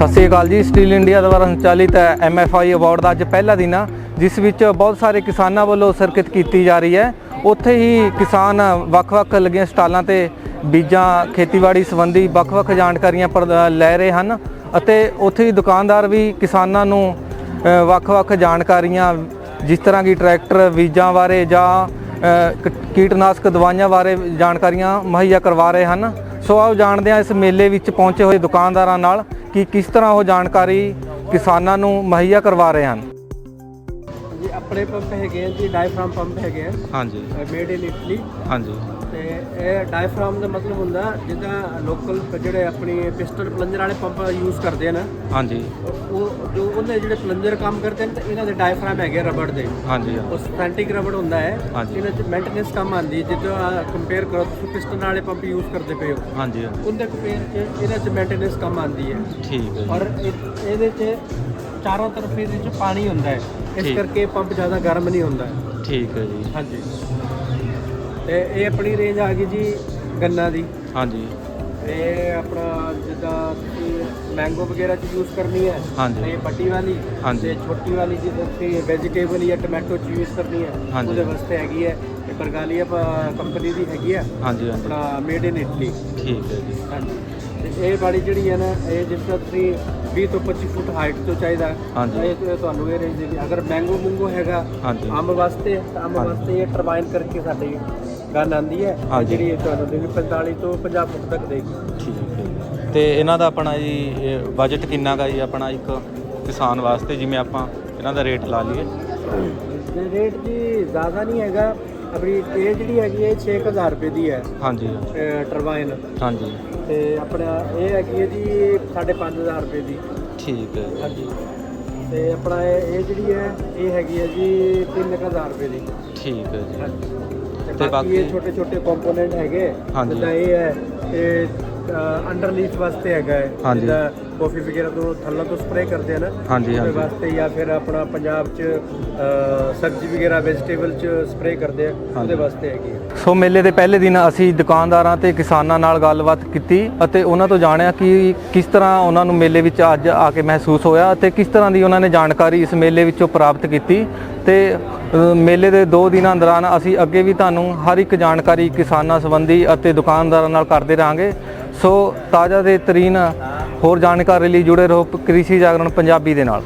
ਸਤਿ ਸ੍ਰੀ ਅਕਾਲ ਜੀ steel India ਦੁਆਰਾ ਸੰਚਾਲਿਤ ਐਮਐਫਆਈ ਅਵਾਰਡ ਦਾ ਅੱਜ ਪਹਿਲਾ ਦਿਨ ਆ, ਜਿਸ ਵਿੱਚ ਬਹੁਤ ਸਾਰੇ ਕਿਸਾਨਾਂ ਵੱਲੋਂ ਸਰਕਤ ਕੀਤੀ ਜਾ ਰਹੀ ਹੈ। ਉੱਥੇ ਹੀ ਕਿਸਾਨ ਵੱਖ-ਵੱਖ ਲੱਗੀਆਂ ਸਟਾਲਾਂ ਤੇ ਬੀਜਾਂ, ਖੇਤੀਬਾੜੀ ਸੰਬੰਧੀ ਵੱਖ-ਵੱਖ ਜਾਣਕਾਰੀਆਂ ਪ੍ਰ- ਲੈ ਰਹੇ ਹਨ ਅਤੇ ਉੱਥੇ ਹੀ ਦੁਕਾਨਦਾਰ ਵੀ ਕਿਸਾਨਾਂ ਨੂੰ ਵੱਖ-ਵੱਖ ਜਾਣਕਾਰੀਆਂ, ਜਿਸ ਤਰ੍ਹਾਂ ਕਿ ਟਰੈਕਟਰ, ਬੀਜਾਂ ਬਾਰੇ ਜਾਂ ਕੀਟਨਾਸ਼ਕ ਦਵਾਈਆਂ ਬਾਰੇ ਜਾਣਕਾਰੀਆਂ ਮੁਹੱਈਆ ਕਰਵਾ ਰਹੇ ਹਨ। ਸੋ ਆਓ ਜਾਣਦੇ ਹਾਂ ਇਸ ਮੇਲੇ ਵਿੱਚ ਪਹੁੰਚੇ ਹੋਏ ਦੁਕਾਨਦਾਰਾਂ ਨਾਲ ਕਿ ਕਿਸ ਤਰ੍ਹਾਂ ਉਹ ਜਾਣਕਾਰੀ ਕਿਸਾਨਾਂ ਨੂੰ ਮੁਹੱਈਆ ਕਰਵਾ ਰਹੇ ਹਨ। ਜੀ ਆਪਣੇ ਪੰਪ ਹੈਗੇ ਆ ਜੀ ਡਾਇਫਰਾਮ ਪੰਪ ਹੈਗੇ ਆ। ਹਾਂਜੀ। ਮੇਡ ਇਨ ਇਟਲੀ ਹਾਂਜੀ। ਤੇ ਇਹ ਡਾਇਫਰਾਮ ਦਾ ਮਤਲਬ ਹੁੰਦਾ ਜਿੱਦਾਂ ਲੋਕਲ ਜਿਹੜੇ ਆਪਣੀ ਪਿਸਟਨ ਪਲੰਜਰ ਵਾਲੇ ਪੰਪ ਯੂਜ਼ ਕਰਦੇ ਨਾ ਹਾਂਜੀ। ਉਹ ਜੋ ਉਹਦੇ ਜਿਹੜੇ ਪਲੰਜਰ ਕੰਮ ਕਰਦੇ ਨੇ ਤਾਂ ਇਹਨਾਂ ਦੇ ਡਾਇਫਰਾਮ ਹੈਗੇ ਰਬੜ ਦੇ। ਹਾਂਜੀ ਉਹ ਸਟੈਂਟਿਕ ਰਬੜ ਹੁੰਦਾ ਹੈ। ਇਹਨਾਂ 'ਚ ਮੇਨਟੇਨੈਂਸ ਕੰਮ ਆਉਂਦੀ ਹੈ ਜਿੱਦਾਂ ਕੰਪੇਅਰ ਕਰੋ ਤੁਸੀਂ ਪਿਸਟਨ ਵਾਲੇ ਪੰਪ ਯੂਜ਼ ਕਰਦੇ ਪਏ ਹੋ। ਹਾਂਜੀ ਉਹਦੇ ਕੰਪੇਅਰ 'ਚ ਇਹਨਾਂ 'ਚ ਮੇਨਟੇਨੈਂਸ ਕੰਮ ਆਉਂਦੀ ਹੈ। ਠੀਕ ਹੈ ਔਰ ਇਹ- ਇਹਦੇ 'ਚ ਚਾਰੋਂ ਤਰਫ ਇਹਦੇ 'ਚ ਪਾਣੀ ਹੁੰਦਾ ਹੈ। ਇਸ। ਕਰਕੇ ਪੰਪ ਜ਼ਿਆਦਾ ਗਰਮ ਨਹੀਂ ਹੁੰਦਾ। ਠੀਕ ਹੈ ਜੀ। ਹਾਂਜੀ। ਤੇ ਇਹ ਆਪਣੀ ਰੇਂਜ ਆ ਗਈ ਜੀ ਗੰਨਾ ਦੀ ਹਾਂਜੀ ਇਹ ਆਪਣਾ ਜਿੱਦਾਂ ਤੁਸੀਂ ਮੈਂਗੋ ਵਗੈਰਾ ਚ ਯੂਜ਼ ਕਰਨੀ ਹੈ ਹਾਂਜੀ। ਤੇ ਵੱਡੀ ਵਾਲੀ ਹਾਂਜੀ। ਤੇ ਛੋਟੀ ਵਾਲੀ ਜੇ ਤੁਸੀਂ ਵੈਜੀਟੇਬਲ ਜਾਂ ਟੋਮੈਟੋ ਚ ਯੂਜ਼ ਕਰਨੀ ਹੈ ਹਾਂਜੀ। ਉਹਦੇ ਵਾਸਤੇ ਹੈਗੀ ਹੈ ਇਹ ਬਰਗਾਲੀਆ ਕੰਪਨੀ ਦੀ ਹੈਗੀ ਹੈ ਹਾਂਜੀ ਹਾਂਜੀ ਆਪਣਾ ਮੇਡ ਇਨ ਇਟਲੀ ਠੀਕ ਹੈ ਜੀ ਹਾਂਜੀ ਤੇ ਇਹ ਵਾਲੀ ਜਿਹੜੀ ਹੈ ਨਾ ਇਹ ਜਿਸ ਤਰ੍ਹਾਂ ਤੁਸੀਂ 20 ਤੋਂ 25 ਫੁੱਟ ਹਾਈਟ ਤੋਂ ਚਾਹੀਦਾ ਹਾਂਜੀ। ਇਹ ਤੇ ਤੁਹਾਨੂੰ ਇਹ ਰੇਂਜ ਦੇ ਅਗਰ ਮੈਂਗੋ ਮੁੰਗੋ ਹੈਗਾ ਹਾਂਜੀ। ਅੰਬ ਵਾਸਤੇ ਤਾਂ ਅੰਬ ਹਾਂਜੀ। ਵਾਸਤੇ ਇਹ ਟਰਬਾਈਨ ਕਰਕੇ ਸਾਡੀ ਗਨ ਆਂਦੀ ਹੈ ਹਾਂਜੀ। ਜਿਹੜੀ ਤੁਹਾਨੂੰ ਦੇਗੀ 45 ਤੋਂ 50 ਫੁੱਟ ਤੱਕ ਦੇਗੀ ਠੀਕ ਹੈ ਜੀ। ਤੇ ਇਹਨਾਂ ਦਾ ਆਪਣਾ ਜੀ ਬਜਟ ਕਿੰਨਾ ਗਾ ਜੀ ਆਪਣਾ ਇੱਕ ਕਿਸਾਨ ਵਾਸਤੇ ਜਿਵੇਂ ਆਪਾਂ ਇਹਨਾਂ ਦਾ ਰੇਟ ਲਾ ਲਈਏ? ਰੇਟ ਜੀ ਜ਼ਿਆਦਾ ਨਹੀਂ ਹੈਗਾ ਆਪਣੀ ਇਹ ਜਿਹੜੀ ਹੈਗੀ ਹੈ 6000 ਰੁਪਏ ਦੀ ਹੈ ਹਾਂਜੀ। ਟਰਬਾਈਨ ਹਾਂਜੀ। ਤੇ ਆਪਣਾ ਇਹ ਹੈਗੀ ਹੈ ਜੀ 5500 ਰੁਪਏ ਦੀ। ਠੀਕ ਹੈ ਜੀ। ਹਾਂਜੀ। ਤੇ ਆਪਣਾ ਇਹ ਇਹ ਜਿਹੜੀ ਹੈ ਇਹ ਹੈਗੀ ਹੈ ਜੀ 3000 ਰੁਪਏ ਦੀ। ਠੀਕ ਹੈ ਜੀ। ਹਾਂਜੀ। ਤੇ ਤੇ ਬਾਕੀ ਬਾਕੀ- ਇਹ ਛੋਟੇ ਛੋਟੇ ਕੰਪੋਨੈਂਟ ਹੈਗੇ ਹਾਂਜੀ। ਜਿੱਦਾਂ ਅੰਡਰਲੀਫ ਵਾਸਤੇ ਹੈਗਾ ਹੈ ਹਾਂਜੀ। ਜਿੱਦਾਂ ਕਾਫੀ ਵਗੈਰਾ ਤੋਂ ਥੱਲੋਂ ਤੋਂ ਸਪਰੇਅ ਕਰਦੇ ਆ ਨਾ ਹਾਂਜੀ, ਉਹਦੇ ਹਾਂਜੀ। ਵਾਸਤੇ ਜਾਂ ਫਿਰ ਆਪਣਾ ਪੰਜਾਬ 'ਚ ਅ, ਸਬਜ਼ੀ ਵਗੈਰਾ ਵੈਜੀਟੇਬਲ 'ਚ ਸਪਰੇਅ ਕਰਦੇ ਆ ਉਹਦੇ ਵਾਸਤੇ ਹੈਗੀ ਹੈ ਸੋ ਮੇਲੇ ਦੇ ਪਹਿਲੇ ਦਿਨ ਅਸੀਂ ਦੁਕਾਨਦਾਰਾਂ ਤੇ ਕਿਸਾਨਾਂ ਨਾਲ ਗੱਲਬਾਤ ਕੀਤੀ ਅਤੇ ਉਹਨਾਂ ਤੋਂ ਜਾਣਿਆ ਕਿ ਕਿਸ ਤਰ੍ਹਾਂ ਉਹਨਾਂ ਨੂੰ ਮੇਲੇ ਵਿੱਚ ਅੱਜ ਆ ਕੇ ਮਹਿਸੂਸ ਹੋਇਆ ਅਤੇ ਕਿਸ ਤਰ੍ਹਾਂ ਦੀ ਉਹਨਾਂ ਨੇ ਜਾਣਕਾਰੀ ਇਸ ਮੇਲੇ ਵਿੱਚੋਂ ਪ੍ਰਾਪਤ ਕੀਤੀ ਤੇ ਅ, ਮੇਲੇ ਦੇ 2 ਦਿਨਾਂ ਦੌਰਾਨ ਅਸੀਂ ਅੱਗੇ ਵੀ ਤੁਹਾਨੂੰ ਹਰ ਇੱਕ ਜਾਣਕਾਰੀ ਕਿਸਾਨਾਂ ਸੰਬੰਧੀ ਅਤੇ ਦੁਕਾਨਦਾਰਾਂ ਨਾਲ ਕਰਦੇ ਰਹਾਂਗੇ ਸੋ ਤਾਜ਼ਾ ਤੇ ਤਰੀਨ ਹੋਰ ਜਾਣਕਾਰੀ ਲਈ ਜੁੜੇ ਰਹੋ ਕ੍ਰਿਸ਼ੀ ਜਾਗਰਣ ਪੰਜਾਬੀ ਦੇ ਨਾਲ।